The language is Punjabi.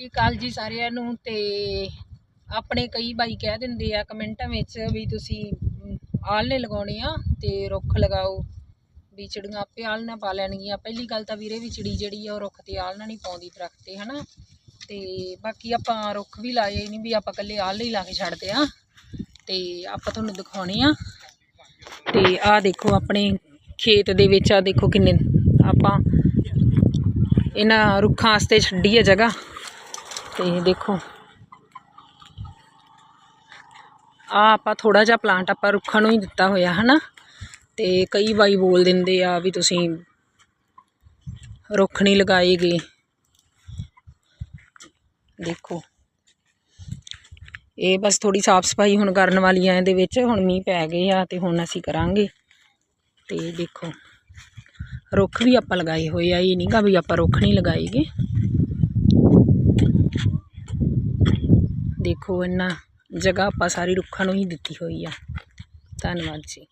ਸਤਿ ਸ਼੍ਰੀ ਜੀ ਸਾਰਿਆਂ ਨੂੰ ਤੇ ਆਪਣੇ ਕਈ ਬਾਈ ਕਹਿ ਦਿੰਦੇ ਆ ਕਮੈਂਟਾਂ ਵਿੱਚ ਵੀ ਤੁਸੀਂ ਅਮ, ਆਲਣੇ ਲਗਾਉਣੇ ਆ ਤੇ ਰੁੱਖ ਲਗਾਓ। ਵੀ ਚਿੜੀਆਂ ਆਪੇ ਆਲਣਾ ਪਾ ਲੈਣਗੀਆਂ। ਪਹਿਲੀ ਗੱਲ ਤਾਂ ਵੀਰੇ ਵੀ ਚਿੜੀ ਜਿਹੜੀ ਆ ਉਹ ਰੁੱਖ ਤੇ ਆਲਣਾ ਨਹੀਂ ਪਾਉਂਦੀ ਦਰਖਤ ਤੇ ਹਨਾ? ਤੇ ਬਾਕੀ ਆਪਾਂ ਰੁੱਖ ਵੀ ਲਾਏ ਨਹੀਂ ਵੀ ਆਪਾਂ ਇਕੱਲੇ ਆਲਣੇ ਹੀ ਲਾ ਕੇ ਛੱਡਦੇ ਆ। ਤੇ ਆਪਾਂ ਤੁਹਾਨੂੰ ਦਿਖਾਉਣੇ ਆ। ਤੇ ਆਹ ਦੇਖੋ ਆਪਣੇ ਖੇਤ ਦੇ ਵਿੱਚ ਆ ਦੇਖੋ ਕਿੰਨੇ ਆਪਾਂ ਇਹਨਾਂ ਰੁੱਖਾਂ ਵਾਸਤੇ ਛੱਡੀ ਹੈ ਜਗ੍ਹਾ। ਤੇ ਦੇਖੋ। ਆ ਆਪਾਂ ਥੋੜਾ ਜਿਹਾ ਪਲਾਂਟ ਆਪਾਂ ਰੁੱਖਾਂ ਨੂੰ ਹੀ ਦਿੱਤਾ ਹੋਇਆ, ਹਨਾ? ਤੇ ਕਈ ਵਾਰੀ ਬੋਲ ਦਿੰਦੇ ਆ ਵੀ ਤੁਸੀਂ ਰੁੱਖ ਨਹੀਂ ਲਗਾਏ ਗਏ ਦੇਖੋ। ਇਹ ਬਸ ਥੋੜੀ ਸਾਫ਼ ਸਫ਼ਾਈ ਹੁਣ ਕਰਨ ਵਾਲੀ ਆ ਇਹਦੇ ਵਿੱਚ, ਹੁਣ ਮੀਂਹ ਪੈ ਗਏ ਆ ਤੇ ਹੁਣ ਅਸੀਂ ਕਰਾਂਗੇ। ਤੇ ਦੇਖੋ। ਰੁੱਖ ਵੀ ਆਪਾਂ ਲਗਾਏ ਹੋਏ ਆ, ਇਹ ਨਹੀਂਗਾ ਵੀ ਆਪਾਂ ਰੁੱਖ ਨਹੀਂ ਲਗਾਏਗੇ। ਦੇਖੋ ਇੰਨਾ ਜਗ੍ਹਾ ਆਪਾਂ ਸਾਰੀ ਰੁੱਖਾਂ ਨੂੰ ਹੀ ਦਿੱਤੀ ਹੋਈ ਆ। ਧੰਨਵਾਦ ਜੀ।